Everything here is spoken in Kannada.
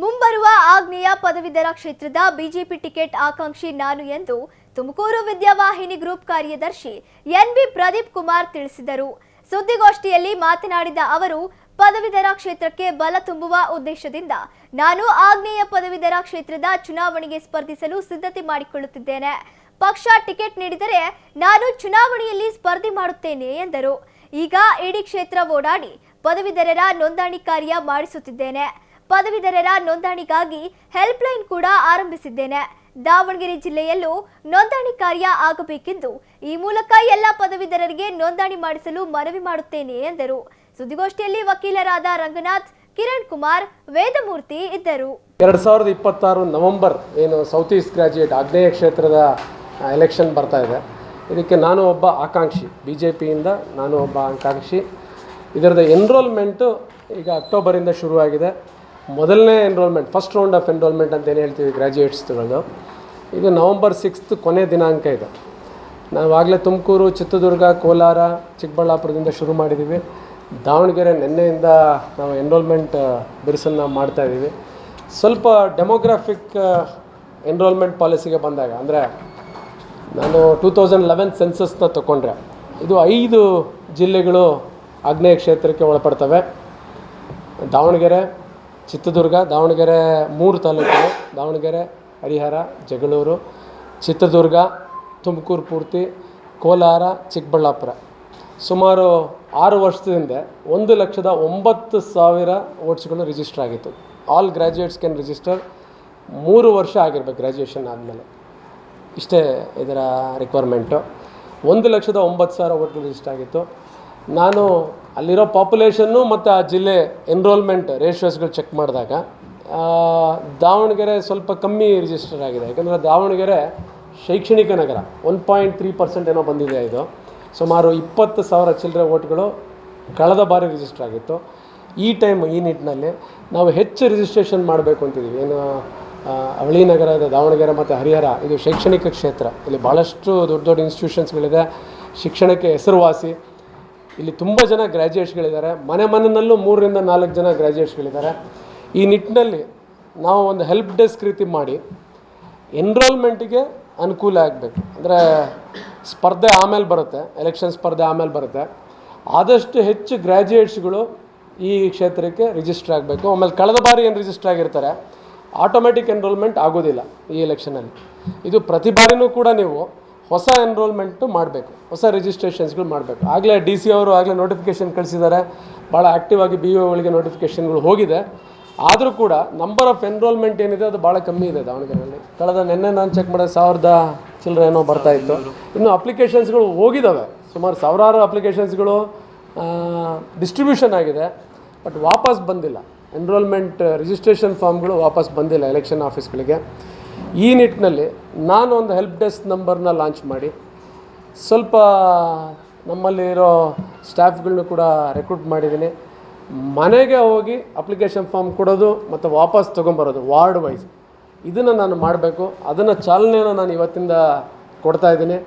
ಮುಂಬರುವ ಆಗ್ನೇಯ ಪದವೀಧರ ಕ್ಷೇತ್ರದ ಬಿಜೆಪಿ ಟಿಕೆಟ್ ಆಕಾಂಕ್ಷಿ ನಾನು ಎಂದು ತುಮಕೂರು ವಿದ್ಯಾವಾಹಿನಿ ಗ್ರೂಪ್ ಕಾರ್ಯದರ್ಶಿ ಎನ್ ಬಿ ಪ್ರದೀಪ್ ಕುಮಾರ್ ತಿಳಿಸಿದರು. ಸುದ್ದಿಗೋಷ್ಠಿಯಲ್ಲಿ ಮಾತನಾಡಿದ ಅವರು, ಪದವೀಧರ ಕ್ಷೇತ್ರಕ್ಕೆ ಬಲ ತುಂಬುವ ಉದ್ದೇಶದಿಂದ ನಾನು ಆಗ್ನೇಯ ಪದವೀಧರ ಕ್ಷೇತ್ರದ ಚುನಾವಣೆಗೆ ಸ್ಪರ್ಧಿಸಲು ಸಿದ್ಧತೆ ಮಾಡಿಕೊಳ್ಳುತ್ತಿದ್ದೇನೆ. ಪಕ್ಷ ಟಿಕೆಟ್ ನೀಡಿದರೆ ನಾನು ಚುನಾವಣೆಯಲ್ಲಿ ಸ್ಪರ್ಧೆ ಮಾಡುತ್ತೇನೆ ಎಂದರು. ಈಗ ಇಡೀ ಕ್ಷೇತ್ರ ಓಡಾಡಿ ಪದವೀಧರರ ನೋಂದಣಿ ಕಾರ್ಯ ಮಾಡಿಸುತ್ತಿದ್ದೇನೆ. ಪದವೀಧರರ ನೋಂದಣಿಗಾಗಿ ಹೆಲ್ಪ್ಲೈನ್ ಕೂಡ ಆರಂಭಿಸಿದ್ದೇನೆ. ದಾವಣಗೆರೆ ಜಿಲ್ಲೆಯಲ್ಲೂ ನೋಂದಣಿ ಕಾರ್ಯ ಆಗಬೇಕೆಂದು ಈ ಮೂಲಕ ಎಲ್ಲ ಪದವೀಧರರಿಗೆ ನೋಂದಣಿ ಮಾಡಿಸಲು ಮನವಿ ಮಾಡುತ್ತೇನೆ ಎಂದರು. ಸುದ್ದಿಗೋಷ್ಠಿಯಲ್ಲಿ ವಕೀಲರಾದ ರಂಗನಾಥ್, ಕಿರಣ್ ಕುಮಾರ್, ವೇದಮೂರ್ತಿ ಇದ್ದರು. ಎರಡ್ ಸಾವಿರದ ಇಪ್ಪತ್ತಾರು ನವೆಂಬರ್ ಏನು ಸೌತ್ ಈಸ್ಟ್ ಗ್ರಾಜ್ಯುಯೇಟ್ ಆಗ್ನೇಯ ಕ್ಷೇತ್ರದ ಎಲೆಕ್ಷನ್ ಬರ್ತಾ ಇದೆ. ಇದಕ್ಕೆ ನಾನು ಒಬ್ಬ ಆಕಾಂಕ್ಷಿ ಬಿ ಜೆ ಪಿಯಿಂದ ನಾನು ಒಬ್ಬ ಆಕಾಂಕ್ಷಿ. ಇದರದ ಎನ್ರೋಲ್ಮೆಂಟು ಈಗ ಅಕ್ಟೋಬರಿಂದ ಶುರುವಾಗಿದೆ. ಮೊದಲನೇ enrolment first round of enrolment ಅಂತ ಏನು ಹೇಳ್ತೀವಿ ಗ್ರ್ಯಾಜುಯೇಟ್ಸ್ಗಳದ್ದು ಇದು ನವಂಬರ್ ಸಿಕ್ಸ್ತ್ ಕೊನೆ ದಿನಾಂಕ ಇದೆ. ನಾವಾಗಲೇ ತುಮಕೂರು, ಚಿತ್ರದುರ್ಗ, ಕೋಲಾರ, ಚಿಕ್ಕಬಳ್ಳಾಪುರದಿಂದ ಶುರು ಮಾಡಿದ್ದೀವಿ ದಾವಣಗೆರೆ ನಿನ್ನೆಯಿಂದ ನಾವು ಎನ್ರೋಲ್ಮೆಂಟ್ ಬಿರುಸನ್ನು ಮಾಡ್ತಾಯಿದ್ದೀವಿ ಸ್ವಲ್ಪ ಡೆಮೋಗ್ರಾಫಿಕ್ ಎನ್ರೋಲ್ಮೆಂಟ್ ಪಾಲಿಸಿಗೆ ಬಂದಾಗ, ಅಂದರೆ ನಾನು ಟೂ ತೌಸಂಡ್ ಲೆವೆನ್ ಸೆನ್ಸಸ್ನ ತಗೊಂಡ್ರೆ ಇದು ಐದು ಜಿಲ್ಲೆಗಳು ಆಗ್ನೇಯ ಕ್ಷೇತ್ರಕ್ಕೆ ಒಳಪಡ್ತವೆ. ದಾವಣಗೆರೆ ಚಿತ್ರದುರ್ಗ, ದಾವಣಗೆರೆ ಮೂರು ತಾಲೂಕು, ದಾವಣಗೆರೆ, ಹರಿಹರ, ಜಗಳೂರು, ಚಿತ್ರದುರ್ಗ, ತುಮಕೂರು ಪೂರ್ತಿ, ಕೋಲಾರ, ಚಿಕ್ಕಬಳ್ಳಾಪುರ. ಸುಮಾರು ಆರು ವರ್ಷದ ಹಿಂದೆ ಒಂದು ಲಕ್ಷದ ಒಂಬತ್ತು ಸಾವಿರ ಓಟ್ಸ್ಗಳು ರಿಜಿಸ್ಟರ್ ಆಗಿತ್ತು. ಆಲ್ ಗ್ರ್ಯಾಜುಯೇಟ್ಸ್ ಕ್ಯಾನ್ ರಿಜಿಸ್ಟರ್ ಮೂರು ವರ್ಷ ಆಗಿರ್ಬೇಕು ಗ್ರ್ಯಾಜುಯೇಷನ್ ಆದಮೇಲೆ. ಇಷ್ಟೇ ಇದರ ರಿಕ್ವೈರ್ಮೆಂಟು ಒಂದು ಲಕ್ಷದ ಒಂಬತ್ತು ಸಾವಿರ ಓಟ್ಗಳು ರಿಜಿಸ್ಟರ್ ಆಗಿತ್ತು. ನಾನು ಅಲ್ಲಿರೋ ಪಾಪ್ಯುಲೇಷನ್ನು ಮತ್ತು ಆ ಜಿಲ್ಲೆ ಎನ್ರೋಲ್ಮೆಂಟ್ ರೇಷಿಯೋಸ್ಗಳು ಚೆಕ್ ಮಾಡಿದಾಗ ದಾವಣಗೆರೆ ಸ್ವಲ್ಪ ಕಮ್ಮಿ ರಿಜಿಸ್ಟರ್ ಆಗಿದೆ. ಯಾಕಂದರೆ ದಾವಣಗೆರೆ ಶೈಕ್ಷಣಿಕ ನಗರ ಒನ್ ಪಾಯಿಂಟ್ ತ್ರೀ ಪರ್ಸೆಂಟ್ ಏನೋ ಬಂದಿದೆ ಇದು. ಸುಮಾರು ಇಪ್ಪತ್ತು ಸಾವಿರ ಚಿಲ್ಲರೆ ಓಟ್ಗಳು ಕಳೆದ ಬಾರಿ ರಿಜಿಸ್ಟರ್ ಆಗಿತ್ತು. ಈ ಟೈಮ್ ಈ ನಿಟ್ಟಿನಲ್ಲಿ ನಾವು ಹೆಚ್ಚು ರಿಜಿಸ್ಟ್ರೇಷನ್ ಮಾಡಬೇಕು ಅಂತಿದ್ದೀವಿ ಏನು ಅವಳಿ ನಗರ, ಇದೆ ದಾವಣಗೆರೆ ಮತ್ತು ಹರಿಹರ, ಇದು ಶೈಕ್ಷಣಿಕ ಕ್ಷೇತ್ರ. ಇಲ್ಲಿ ಭಾಳಷ್ಟು ದೊಡ್ಡ ದೊಡ್ಡ ಇನ್ಸ್ಟಿಟ್ಯೂಷನ್ಸ್ಗಳಿದೆ ಶಿಕ್ಷಣಕ್ಕೆ ಹೆಸರುವಾಸಿ. ಇಲ್ಲಿ ತುಂಬ ಜನ ಗ್ರ್ಯಾಜುಯೇಟ್ಸ್ಗಳಿದ್ದಾರೆ ಮನೆ ಮನೆಯಲ್ಲೂ ಮೂರರಿಂದ ನಾಲ್ಕು ಜನ ಗ್ರ್ಯಾಜುಯೇಟ್ಸ್ಗಳಿದ್ದಾರೆ ಈ ನಿಟ್ಟಿನಲ್ಲಿ ನಾವು ಒಂದು ಹೆಲ್ಪ್ ಡೆಸ್ಕ್ ರೀತಿ ಮಾಡಿ ಎನ್ರೋಲ್ಮೆಂಟಿಗೆ ಅನುಕೂಲ ಆಗಬೇಕು. ಅಂದರೆ ಸ್ಪರ್ಧೆ ಆಮೇಲೆ ಬರುತ್ತೆ ಎಲೆಕ್ಷನ್ ಸ್ಪರ್ಧೆ ಆಮೇಲೆ ಬರುತ್ತೆ. ಆದಷ್ಟು ಹೆಚ್ಚು ಗ್ರ್ಯಾಜುಯೇಟ್ಸ್ಗಳು ಈ ಕ್ಷೇತ್ರಕ್ಕೆ ರಿಜಿಸ್ಟರ್ ಆಗಬೇಕು. ಆಮೇಲೆ ಕಳೆದ ಬಾರಿ ಏನು ರಿಜಿಸ್ಟರ್ ಆಗಿರ್ತಾರೆ ಆಟೋಮೆಟಿಕ್ ಎನ್ರೋಲ್ಮೆಂಟ್ ಆಗೋದಿಲ್ಲ ಈ ಎಲೆಕ್ಷನಲ್ಲಿ ಇದು ಪ್ರತಿ ಬಾರಿನೂ ಕೂಡ ನೀವು ಹೊಸ ಎನ್ರೋಲ್ಮೆಂಟು ಮಾಡಬೇಕು, ಹೊಸ ರಿಜಿಸ್ಟ್ರೇಷನ್ಸ್ಗಳು ಮಾಡಬೇಕು. ಆಗಲೇ ಡಿ ಸಿ ಅವರು ಆಗಲೇ ನೋಟಿಫಿಕೇಷನ್ ಕಳಿಸಿದ್ದಾರೆ. ಭಾಳ ಆ್ಯಕ್ಟಿವ್ ಆಗಿ ಬಿ ಒಗಳಿಗೆ ನೋಟಿಫಿಕೇಷನ್ಗಳು ಹೋಗಿದೆ. ಆದರೂ ಕೂಡ ನಂಬರ್ ಆಫ್ ಎನ್ರೋಲ್ಮೆಂಟ್ ಏನಿದೆ ಅದು ಭಾಳ ಕಮ್ಮಿ ಇದೆ ದಾವಣಗೆರೆಯಲ್ಲಿ. ಕಳೆದ ನಿನ್ನೆ ನಾನು ಚೆಕ್ ಮಾಡಿದೆ, ಸಾವಿರದ ಚಿಲ್ಲರೆ ಏನೋ ಬರ್ತಾ ಇತ್ತು. ಇನ್ನು ಅಪ್ಲಿಕೇಶನ್ಸ್ಗಳು ಹೋಗಿದ್ದಾವೆ ಸುಮಾರು ಸಾವಿರಾರು ಅಪ್ಲಿಕೇಶನ್ಸ್ಗಳು ಡಿಸ್ಟ್ರಿಬ್ಯೂಷನ್ ಆಗಿದೆ. ಬಟ್ ವಾಪಸ್ ಬಂದಿಲ್ಲ. ಎನ್ರೋಲ್ಮೆಂಟ್ ರಿಜಿಸ್ಟ್ರೇಷನ್ ಫಾರ್ಮ್ಗಳು ವಾಪಸ್ ಬಂದಿಲ್ಲ ಎಲೆಕ್ಷನ್ ಆಫೀಸ್ಗಳಿಗೆ ಈ ನಿಟ್ಟಿನಲ್ಲಿ ನಾನು ಒಂದು ಹೆಲ್ಪ್ ಡೆಸ್ಕ್ ನಂಬರ್ನ ಲಾಂಚ್ ಮಾಡಿ, ಸ್ವಲ್ಪ ನಮ್ಮಲ್ಲಿರೋ ಸ್ಟಾಫ್ಗಳನ್ನೂ ಕೂಡ ರೆಕ್ರೂಟ್ ಮಾಡಿದ್ದೀನಿ. ಮನೆಗೆ ಹೋಗಿ ಅಪ್ಲಿಕೇಶನ್ ಫಾರ್ಮ್ ಕೊಡೋದು ಮತ್ತು ವಾಪಸ್ ತೊಗೊಂಬರೋದು ವಾರ್ಡ್ ವೈಸ್ ಇದನ್ನು ನಾನು ಮಾಡಬೇಕು. ಅದನ್ನು ಚಾಲನೆಯನ್ನು ನಾನು ಇವತ್ತಿಂದ ಕೊಡ್ತಾ ಇದ್ದೀನಿ.